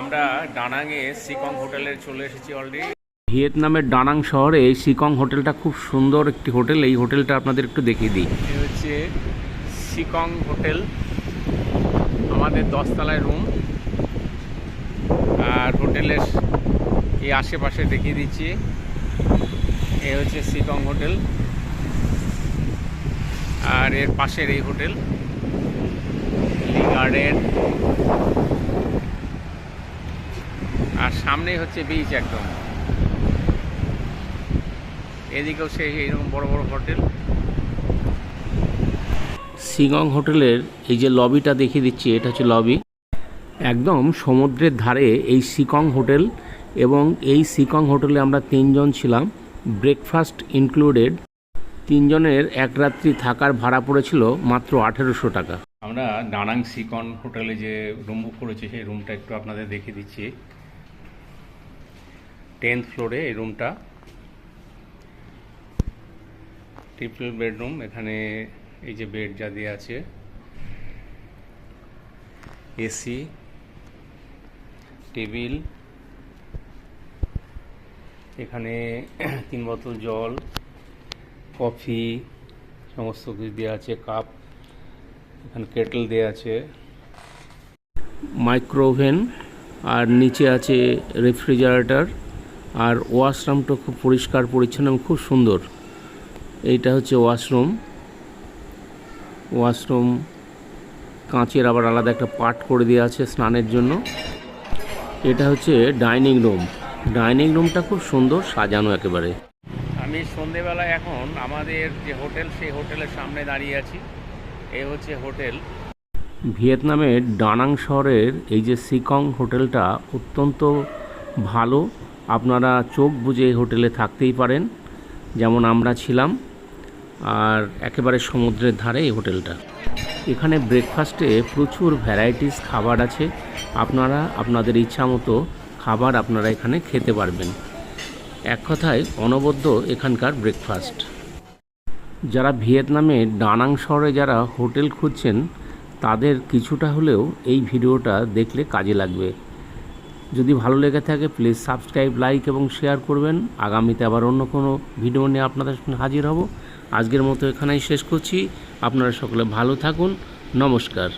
আমরা ডানাঙে সিকং হোটেলে চলে এসেছি অলরেডি ভিয়েতনামের ডানাং শহরে এই সিকং হোটেলটা খুব সুন্দর একটি হোটেল। এই হোটেলটা আপনাদের একটু দেখিয়ে দিই। এ হচ্ছে সিকং হোটেল আমাদের দশতলায় রুম আর হোটেলের এই আশেপাশে দেখিয়ে দিচ্ছি এ হচ্ছে সিকং হোটেল। আর এর পাশের এই হোটেল লি গার্ডেন। আর সামনেই হচ্ছে বিচ একদম। এদিকেও সেই এইরকম বড় বড় হোটেল। সিগং হোটেলের এই যে লবিটা দেখিয়ে দিচ্ছি এটা হচ্ছে লবি। একদম সমুদ্রের ধারে এই সিকং হোটেল এবং এই সিকং হোটেলে আমরা তিনজন ছিলাম। ব্রেকফাস্ট ইনক্লুডেড তিনজনের এক রাত্রি থাকার ভাড়া পড়েছিল মাত্র আঠেরোশো টাকা। আমরা ডানাং সিকন হোটেলে যে রুম বুক করেছি সেই রুমটা একটু আপনাদের দেখিয়ে দিচ্ছি। টেন্থ ফ্লোরে এই রুমটা ট্রিপল বেডরুম এখানে এই যে বেড যা দিয়ে আছে। এসি টেবিল এখানে তিন বোতল জল কফি সমস্ত কিছু দেওয়া আছে কাপ এখানে কেটল দেওয়া আছে। মাইক্রোওভেন আর নিচে আছে রেফ্রিজারেটর আর ওয়াশরুমটা খুব পরিষ্কার পরিচ্ছন্ন এবং খুব সুন্দর। এইটা হচ্ছে ওয়াশরুম। ওয়াশরুম কাঁচের আবার আলাদা একটা পার্ট করে দেওয়া আছে স্নানের জন্য। এটা হচ্ছে ডাইনিং রুম। ডাইনিং রুমটা খুব সুন্দর সাজানো একেবারে। আমি সন্ধেবেলা এখন আমাদের যে হোটেল সেই হোটেলের সামনে দাঁড়িয়ে আছি। এই হচ্ছে হোটেল। ভিয়েতনামের ডানাং শহরের এই যে সিকং হোটেলটা অত্যন্ত ভালো। আপনারা চোখ এই হোটেলে থাকতেই পারেন, যেমন আমরা ছিলাম, আর একেবারে সমুদ্রের ধারে এই হোটেলটা। এখানে ব্রেকফাস্টে প্রচুর ভ্যারাইটিস খাবার আছে, আপনারা আপনাদের ইচ্ছা মতো খাবার আপনারা এখানে খেতে পারবেন। এক কথায়, অনবদ্য এখানকার ব্রেকফাস্ট যারা ভিয়েতনামে ডানাং শহরে যারা হোটেল খুঁজছেন, তাদের কিছুটা হলেও এই ভিডিওটা দেখলে কাজে লাগবে। যদি ভালো লেগে থাকে প্লিজ সাবস্ক্রাইব লাইক এবং শেয়ার করবেন। আগামীতে আবার অন্য কোনো ভিডিও নিয়ে আপনাদের সামনে হাজির হব। আজকের মতো এখানেই শেষ করছি। আপনারা সকলে ভালো থাকুন। নমস্কার।